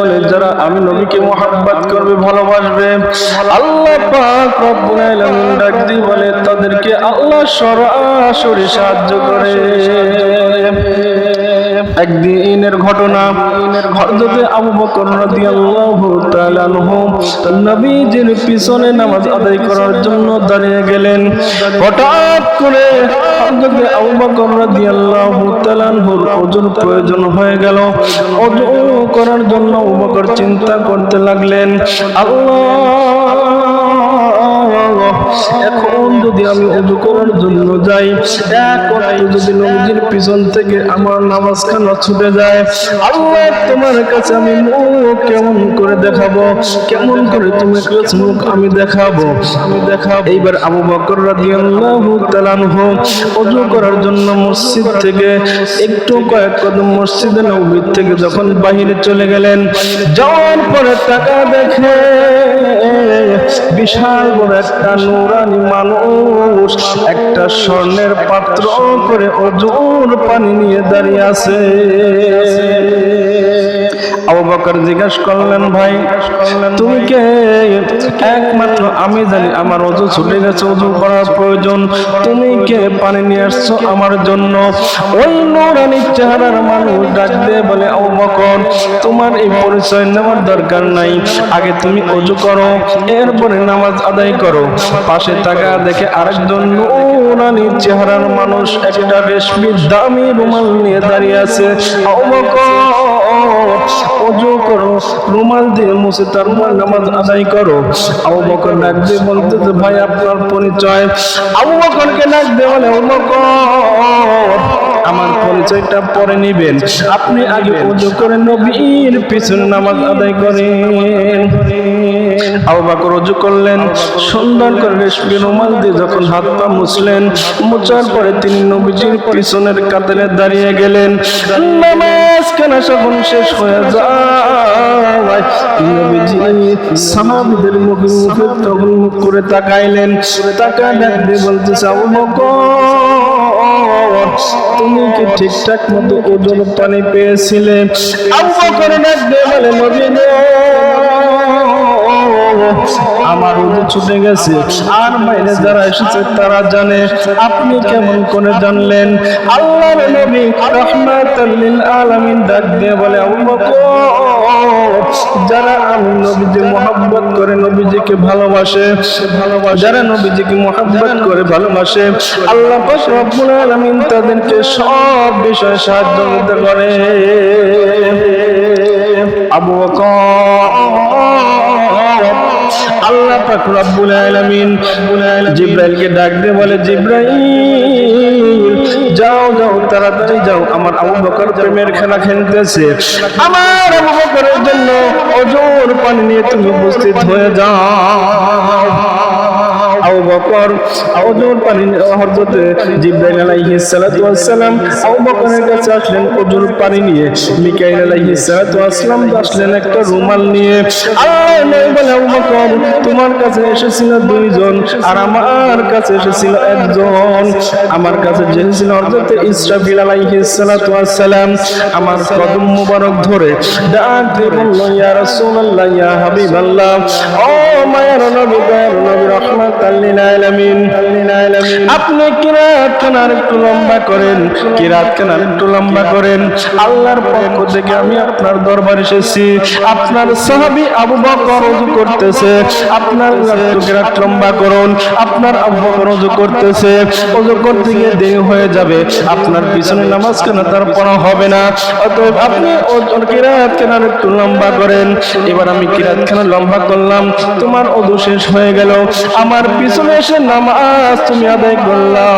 বলে, যারা আমি মোহাব্বত করবে, ভালোবাসবে, আল্লাহ পাক রব্বুল আলামিন ডাক বলে, তাদেরকে আল্লাহ সরাসরি সাহায্য করে। একদিনের ঘটনা হযরতে আবু বকর রাদিয়াল্লাহু তাআলা আনহু নবীজির পিছনে নামাজ আদায় করার জন্য দাঁড়িয়ে গেলেন। হঠাৎ করে হযরতে আবু বকর রাদিয়াল্লাহু তাআলা আনহুর ওজন প্রয়োজন হয়ে গেল। ওযু করার জন্য আবু বকর চিন্তা করতে লাগলেন, আল্লাহ! এখন যদি আমি অজু করার জন্য যাই, এক অর্থে যদি নবীজির পিছন থেকে আমার নামাজ খানা ছুটে যায়, আল্লাহ তোমার কাছে আমি মুখ কেমন করে দেখাবো? কেমন করে তুমি কাছে মুখ আমি দেখাবো? আমি দেখাবো। এইবার আবু বকর রাদিয়াল্লাহু তাআলা আনহু অজু করার জন্য মসজিদ থেকে একটু কয়েক কদম মসজিদে নববী থেকে যখন বাহিরে চলে গেলেন, যাওয়ার পরে টাকা দেখে বিশাল বড় একটা নুরানি মানুষ একটা স্বর্ণের পাত্র করে অজুর পানি নিয়ে দাঁড়িয়ে আছে। বকর জিজ্ঞেস করলেন, ভাই, তুমি কে? একমাত্র আমি জানি, আমার অজু ছুটে গেছে, অজু করার প্রয়োজন। তুমি কে? পানি নিয়ে আসছো আমার জন্য। ওই নুরানি চেহারার মানুষ ডাক দিয়ে বলে আবু বকর, তোমার এই পরিচয় নেওয়ার দরকার নাই। আগে তুমি অজু করো, এরপরে নামাজ আদায় করো। পাশে থাকা দেখে আরেকজন নুরানি চেহারার মানুষ একটা রেশমি দামি রুমাল নিয়ে দাঁড়িয়ে আছে। আবু বকর, অজু করো, রুমাল দিয়ে মুছে নামাজ আদায় করো। আবু বকর ডাক দিয়ে বলতেছে ভাই, আপনার পরিচয়। আবু বকরকে ডাক বলে বকর, আমার পরিচয়টা পরে নিবেন। আপনি আগে উজু করে নবীর পিছনে নামাজ আদায় করেন। আবু বকর অজু করলেন সুন্দর করে রেশমি রুমাল দিয়ে যখন হাত পা মুছলেন, মুছার পরে তিনি নবীজির পিছনের কাতারে দাঁড়িয়ে গেলেন। নামাজ কেনা শেষ হয়ে যায়। নবীজি সাহাবীদের মুখে মুখে তখন মুখ করে তাকাইলেন। তাকা ডাক দিয়ে বলতেছে, আবু তুমি কি ঠিকঠাক মতো ওজন পানি পেয়েছিলে? বলে, নবী আমার উজু ছুটে গেছে। আর বাইরে যারা এসেছে, তারা জানে। আপনি কেমন করে জানলেন? আল্লাহর নবী লিল আলামিন ডাক দিয়ে বলে যারা আমি নবীজি মোহাব্বত করে নবীজিকে ভালোবাসে ভালোবাসে যারা নবীজিকে মোহাব্বত করে ভালোবাসে, আল্লাহ পাক রব্বুল আলামিন তাদেরকে সব বিষয়ে সাহায্য করতে করে আবু বকর আল্লাহ পাক রব্বুল আলামিন জিব্রাইলকে ডাক দিয়ে বলে, জিব্রাইল, যাও যাও, তাড়াতাড়ি যাও, আমার আবু বকর প্রেমের খেলা খেলতেছে। আমার আবু বকরের জন্য অজোর পানি নিয়ে তুমি উপস্থিত হয়ে যাও। আবু বকর অজুর পানি হযরতে জিবরাইল সালাতু আবু বকরের কাছে আসলেন পানি নিয়ে। মিকাইল সালাতু আসলেন একটা রুমাল নিয়ে। আল্লাহ নবী বলে আবু বকর, তোমার কাছে এসেছিল দুইজন আর আমার কাছে এসেছিল একজন। আমার কাছে হযরতে ইসরাফিল সালাতু আমার কদম মুবারক ধরে ডাক দিয়ে বলল, ইয়া রাসূলুল্লাহ, ইয়া হাবিবাল্লাহ, ও নবী, দয়ার নবী রহমাতাল আপনি কিরাত কেন একটু লম্বা করেন, কিরাত কেন একটু লম্বা করেন। আল্লাহর পক্ষ থেকে আমি আপনার দরবার এসেছি। আপনার সাহাবী আবু বকর ওযু করতেছে। আপনার কিরাত লম্বা করুন। আপনার আবু বকর ওযু করতেছে। ওযু করতে গিয়ে দেরি হয়ে যাবে। আপনার পিছনে নামাজ কেন তার পড়া হবে না। অতএব আপনি কিরাত কেন একটু লম্বা করেন। এবার আমি কিরাত কেন লম্বা করলাম। তোমার ওযু শেষ হয়ে গেল। আমার পিছনে এসে নামাজ তুমি আদায় করলা।